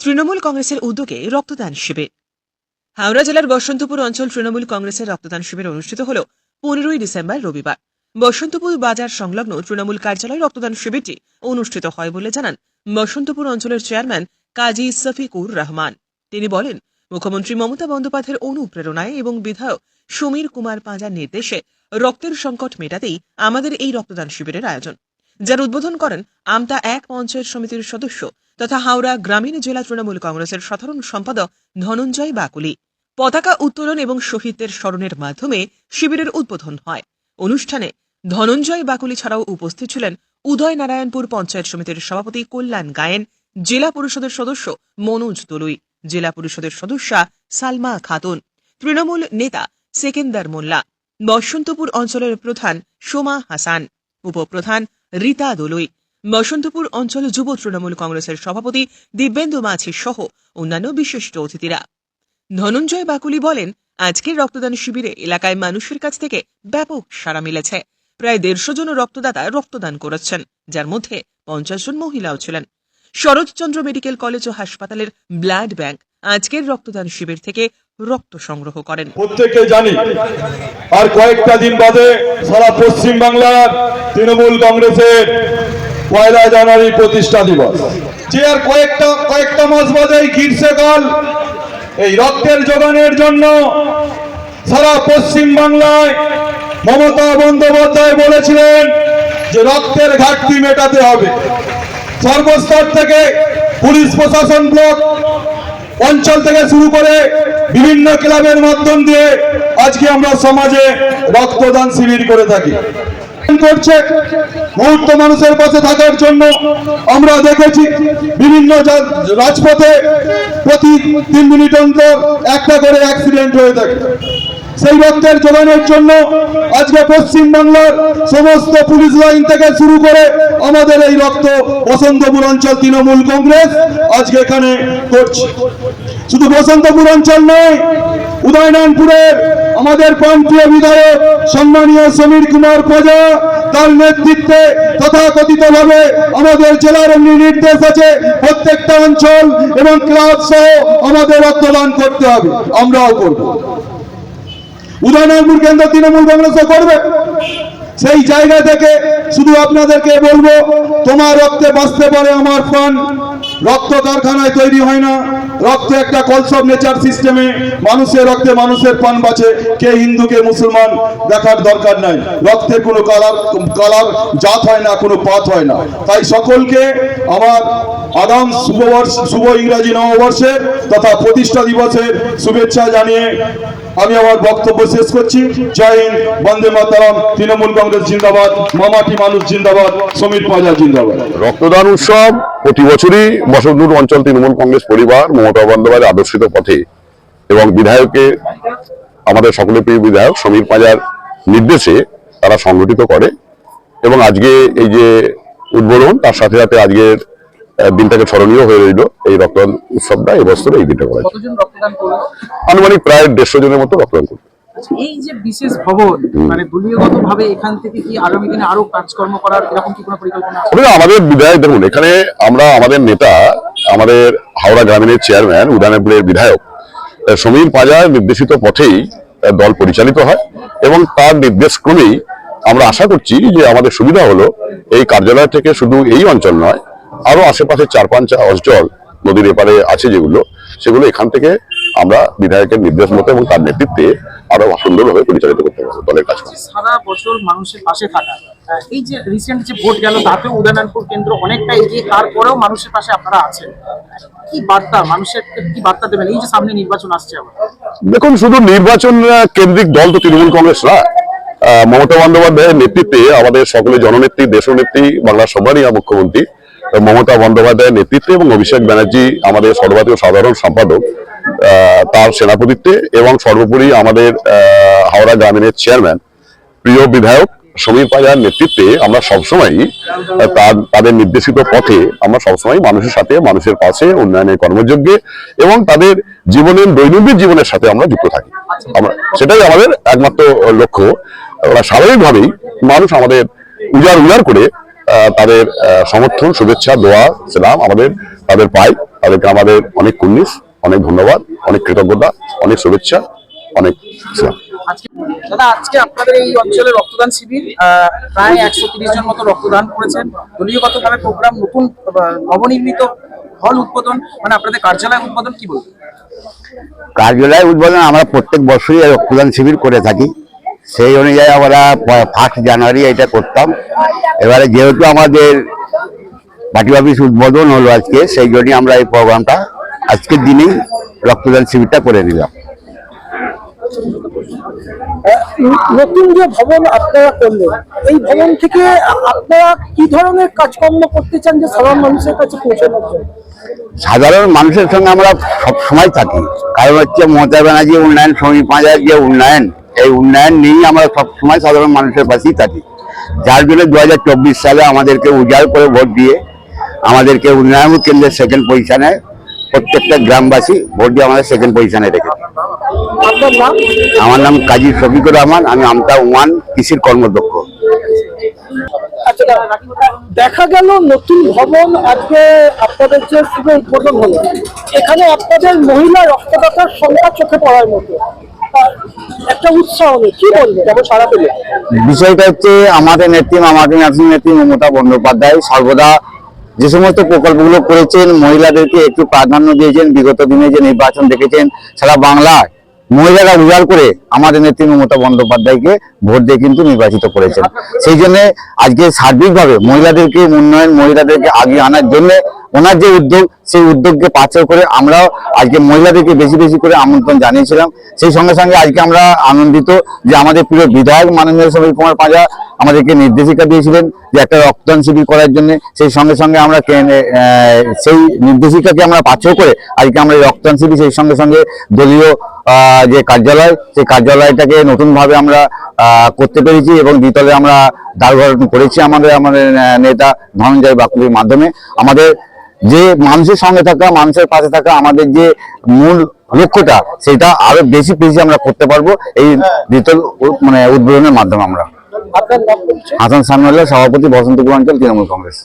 তৃণমূল কংগ্রেসের উদ্যোগে রক্তদান শিবির। হাওড়া জেলার বসন্তপুর অঞ্চল তৃণমূল কংগ্রেসের রক্তদান শিবির অনুষ্ঠিত হল পনেরোই ডিসেম্বর রবিবার। বসন্তপুর বাজার সংলগ্ন তৃণমূল কার্যালয়ে রক্তদান শিবিরটি অনুষ্ঠিত হয় বলে জানান বসন্তপুর অঞ্চলের চেয়ারম্যান কাজী সফিকুর রহমান। তিনি বলেন, মুখ্যমন্ত্রী মমতা বন্দ্যোপাধ্যায়ের অনুপ্রেরণায় এবং বিধায়ক সমীর কুমার পাঁজার নির্দেশে রক্তের সংকট মেটাতেই আমাদের এই রক্তদান শিবিরের আয়োজন। যার উদ্বোধন করেন আমতা এক পঞ্চায়েত সমিতির সদস্য তথা হাওড়া গ্রামীণ জেলা তৃণমূল কংগ্রেসের সাধারণ সম্পাদক ধনঞ্জয় বাকুলি। পতাকা উত্তোলন এবং শহীদদের স্মরণের মাধ্যমে শিবিরের উদ্বোধন হয়। অনুষ্ঠানে ধনঞ্জয় বাকুলি ছাড়াও উপস্থিত ছিলেন উদয় নারায়ণপুর পঞ্চায়েত সমিতির সভাপতি কল্যাণ গায়েন, জেলা পরিষদের সদস্য মনোজ দলুই, জেলা পরিষদের সদস্যা সালমা খাতুন, তৃণমূল নেতা সেকেন্দার মোল্লা, বসন্তপুর অঞ্চলের প্রধান সোমা হাসান, উপপ্রধান রীতা দলুই। বসন্তপুর অঞ্চল যুব তৃণমূল কংগ্রেসের সভাপতি দিব্যেন্দু মাঝি সহ অন্যান্য বিশিষ্ট অতিথিরা। ধনঞ্জয় বাকুলি বলেন, আজকের রক্তদান শিবিরে এলাকায় মানুষের কাছ থেকে ব্যাপক সাড়া মিলেছে। প্রায় দেড়শো জন রক্তদাতা রক্তদান করেছেন, যার মধ্যে পঞ্চাশ জন মহিলাও ছিলেন। শরৎচন্দ্র মেডিকেল কলেজ ও হাসপাতালের ব্লাড ব্যাংক আজকের রক্তদান শিবির থেকে রক্ত সংগ্রহ করেন। প্রত্যেকে জানি, আর কয়েকটা দিন বাদে সারা পশ্চিম বাংলার তৃণমূল কংগ্রেসের পয়লা জানুয়ারি প্রতিষ্ঠা দিবস। যে আর কয়েকটা কয়েকটা মাস বাদে গ্রীষ্মকাল এই রক্তের যোগানের জন্য সারা পশ্চিম বাংলায় মমতা বন্দ্যোপাধ্যায় বলেছিলেন যে রক্তের ঘাটতি মেটাতে হবে। সর্বস্তর থেকে পুলিশ প্রশাসন ব্লক অঞ্চল থেকে শুরু করে বিভিন্ন ক্লাবের মাধ্যম দিয়ে আজকে আমরা সমাজে রক্তদান শিবির করে থাকি। করছে মুহূর্ত মানুষের পাশে থাকার জন্য আমরা দেখেছি বিভিন্ন রাজপথে প্রতি তিন মিনিট অন্তর একটা করে অ্যাক্সিডেন্ট হয়ে থাকে। সেই রক্তের যোগানের জন্য আজকে পশ্চিম বাংলার সমস্ত পুলিশ লাইন থেকে শুরু করে আমাদের এই রক্ত বসন্তপুর অঞ্চল তৃণমূল কংগ্রেস আজকে এখানে করছে। শুধু বসন্তপুর অঞ্চল নয় উদয়নারায়ণপুরের আমাদের প্রান্তীয় বিধায়ক সম্মানীয় সমীর কুমার প্রজা তার নেতৃত্বে তথাকথিত ভাবে আমাদের জেলার এমনি নির্দেশ আছে, প্রত্যেকটা অঞ্চল এবং ক্লাব সহ আমাদের রক্তদান করতে হবে। আমরাও করব। উদয়নারায়ণপুর কেন্দ্র তৃণমূল কংগ্রেসও করবে। সেই জায়গা থেকে শুধু আপনাদেরকে বলব, তোমার রক্তে বাঁচতে পারে আমার প্রাণ। রক্ত কারখানায় তৈরি হয় না। রক্ত একটা কলসব নেচার সিস্টেমে মানুষের রক্তে মানুষের প্রাণ বাঁচে। কে হিন্দু, কে মুসলমান, দেখার দরকার নাই। রক্তে কোনো কালার কালার জাত হয় না, কোনো পাত হয় না। তাই সকলকে আমার আগাম শুভবর্ষ শুভ ইংরাজি নববর্ষের তথা প্রতিষ্ঠা দিবসের শুভেচ্ছা জানিয়ে আমি আমার বক্তব্য শেষ করছি। জয় হিন্দ, বন্দে মাতারাম, তৃণমূল কংগ্রেস জিন্দাবাদ, মামাটি মানুষ জিন্দাবাদ, সমীর পাজা জিন্দাবাদ। রক্তদান উৎসব প্রতি বছরই বসন্তপুর অঞ্চল তৃণমূল কংগ্রেস পরিবার মমতা বন্দ্যোপাধ্যায়ের আদর্শিত পথে এবং বিধায়কের আমাদের সকলের প্রিয় বিধায়ক সমীর পাজার নির্দেশে তারা সংগঠিত করে। এবং আজকে এই যে উদ্বোধন, তার সাথে সাথে আজকের দিনটাকে স্মরণীয় হয়ে রইল এই রক্তদান উৎসবটা এই বছরে এই দিনটা করা আনুমানিক প্রায় দেড়শো জনের মতো রক্তদান করবে আচ্ছা, এই যে বিশেষ ভবন মানে দলীয়গত ভাবে এখান থেকে কি আগামী দিনে আরও কাজকর্ম করার এরকম কি কোনো পরিকল্পনা আছে? আমাদের বিধায়ক দেখুন এখানে আমরা আমাদের নেতা আমাদের হাওড়া গ্রামীণের চেয়ারম্যান উদয়নাপুরের বিধায়ক সমীর পাজার নির্দেশিত পথেই দল পরিচালিত হয় এবং তার নির্দেশ ক্রমেই আমরা আশা করছি যে আমাদের সুবিধা হলো এই কার্যালয় থেকে শুধু এই অঞ্চল নয় আরও আশেপাশে চার পাঁচটা অঞ্চল নদীর এপারে আছে যেগুলো সেগুলো এখান থেকে আমরা বিধায়কের নির্দেশ মতো এবং তার নেতৃত্বে আরও সুন্দরভাবে পরিচালিত করতে পারব দলের কাজ সারা বছর মানুষের পাশে থাকা। এই যে রিসেন্ট যে ভোট গেল তাতেও উদয়নারায়ণপুর কেন্দ্র অনেকটা এগিয়ে তারপরেও মানুষের পাশে আপনারা আছেন। কি বার্তা মানুষের কি বার্তা দেবেন? এই যে সামনে নির্বাচন আসছে আবার। দেখুন শুধু নির্বাচন কেন্দ্রিক দল তো তৃণমূল কংগ্রেস না মমতা বন্দ্যোপাধ্যায়ের নেতৃত্বে আমাদের সকলে জননেত্রী দেশনেত্রী বাংলার সম্মানীয় মুখ্যমন্ত্রী। মমতা বন্দ্যোপাধ্যায়ের নেতৃত্বে এবং অভিষেক ব্যানার্জি আমাদের সর্বভারতীয় সাধারণ সম্পাদক তার সেনাপতিত্বে এবং সর্বোপরি আমাদের হাওড়া গ্রামীণের চেয়ারম্যান, প্রিয় বিধায়ক সমীর পাজার নেতৃত্বে আমরা সবসময়ই তার, তাদের নির্দেশিত পথে আমরা সবসময় মানুষের সাথে, মানুষের পাশে, উন্নয়নের কর্মযোগ্যে এবং তাদের জীবনের দৈনন্দিন জীবনের সাথে আমরা যুক্ত থাকি। আমরা, সেটাই আমাদের একমাত্র লক্ষ্য। স্বাভাবিকভাবেই মানুষ আমাদের উজাড় উজাড় করে তাদের সমর্থন শুভেচ্ছা দোয়া সালাম আমাদের তাদের পাই। তাদেরকে আমাদের অনেক কুন্নিস অনেক ধন্যবাদ অনেক কৃতজ্ঞতা অনেক শুভেচ্ছা অনেক আজকে দাদা আজকে আপনাদের এই অঞ্চলে রক্তদান শিবির প্রায় একশো তিরিশ জন মতো রক্তদান করেছেন। দলীয়গত ভাবে প্রোগ্রাম নতুন নবনির্মিত হল উদ্বোধন মানে আপনাদের কার্যালয় উদ্বোধন কি বলবেন? কার্যালয় উদ্বোধন আমরা প্রত্যেক বছরই রক্তদান শিবির করে থাকি। সেই অনুযায়ী আমরা ফার্স্ট জানুয়ারি এটা করতাম। এবারে যেহেতু আমাদের পার্টি অফিস উদ্বোধন হলো আজকে সেই জন্যই আমরা এই প্রোগ্রামটা আজকের দিনেই রক্তদান শিবিরটা করে দিলাম নতুন যে ভবন আপনারা করলেন এই ভবন থেকে আপনারা কি ধরনের কাজকর্ম করতে চান যে সাধারণ মানুষের কাছে পৌঁছানোর জন্য? সাধারণ মানুষের সঙ্গে আমরা সব সময় থাকি। কারণ হচ্ছে মমতা ব্যানার্জি উন্নয়ন শ্রমিক পাঁচার যে উন্নয়ন এই উন্নয়ন নিয়েই আমরা সব সময় সাধারণ মানুষের পাশেই থাকি। যার জন্য দু হাজার চব্বিশ সালে আমাদেরকে উজাড় করে ভোট দিয়ে আমাদেরকে উন্নয়ন কেন্দ্রের সেকেন্ড পজিশনে প্রত্যেকটা গ্রামবাসী ভোট দিয়ে আমাদের সেকেন্ড পজিশনে রেখেছে। নাম? আমার নাম কাজী শফিকুর রহমান আমি আমতা ওয়ান কৃষির কর্মদক্ষ আচ্ছা দেখা গেল নতুন ভবন আজকে আপনাদের যে শুভ উদ্বোধন হলো। এখানে আপনাদের মহিলা রক্তদাতার সংখ্যা চোখে পড়ার মতো। একটা উৎসাহ নেই কি বলবেন? যেমন সারা পেলে? বিষয়টা হচ্ছে আমাদের নেত্রী আমাদের নাতি নেত্রী মমতা বন্দ্যোপাধ্যায় সর্বদা যে সমস্ত প্রকল্পগুলো করেছেন মহিলাদেরকে একটু প্রাধান্য দিয়েছেন বিগত দিনে যে নির্বাচন দেখেছেন সারা বাংলায় মহিলারা উজাড় করে আমাদের নেত্রী মমতা বন্দ্যোপাধ্যায়কে ভোট দিয়ে কিন্তু নির্বাচিত করেছেন। সেই জন্য আজকে সার্বিকভাবে মহিলাদেরকে উন্নয়ন, মহিলাদেরকে আগিয়ে আনার জন্য ওনার যে উদ্যোগ, সেই উদ্যোগকে পাচার করে আমরাও আজকে মহিলাদেরকে বেশি বেশি করে আমন্ত্রণ জানিয়েছিলাম। সেই সঙ্গে সঙ্গে আজকে আমরা আনন্দিত যে আমাদের প্রিয় বিধায়ক মাননীয় সমীর কুমার পাঁজা আমাদেরকে নির্দেশিকা দিয়েছিলেন যে একটা রক্তদান শিবির করার জন্য। সেই সঙ্গে সঙ্গে আমরা সেই নির্দেশিকাকে আমরা পাথর করে আজকে আমরা এই রক্তদান শিবির, সেই সঙ্গে সঙ্গে দলীয় যে কার্যালয়, সেই কার্যালয়টাকে নতুনভাবে আমরা করতে পেরেছি এবং দ্বিতলে আমরা দ্বারঘটন করেছি আমাদের আমাদের নেতা ধনঞ্জয় বাকুলির মাধ্যমে। আমাদের যে মানুষের সঙ্গে থাকা, মানুষের পাশে থাকা, আমাদের যে মূল লক্ষ্যটা, সেটা আরও বেশি বেশি আমরা করতে পারব এই দ্বিতল মানে উদ্বোধনের মাধ্যমে আমরা। হাসান হলে সভাপতি বসন্তপুর অঞ্চল তৃণমূল কংগ্রেস।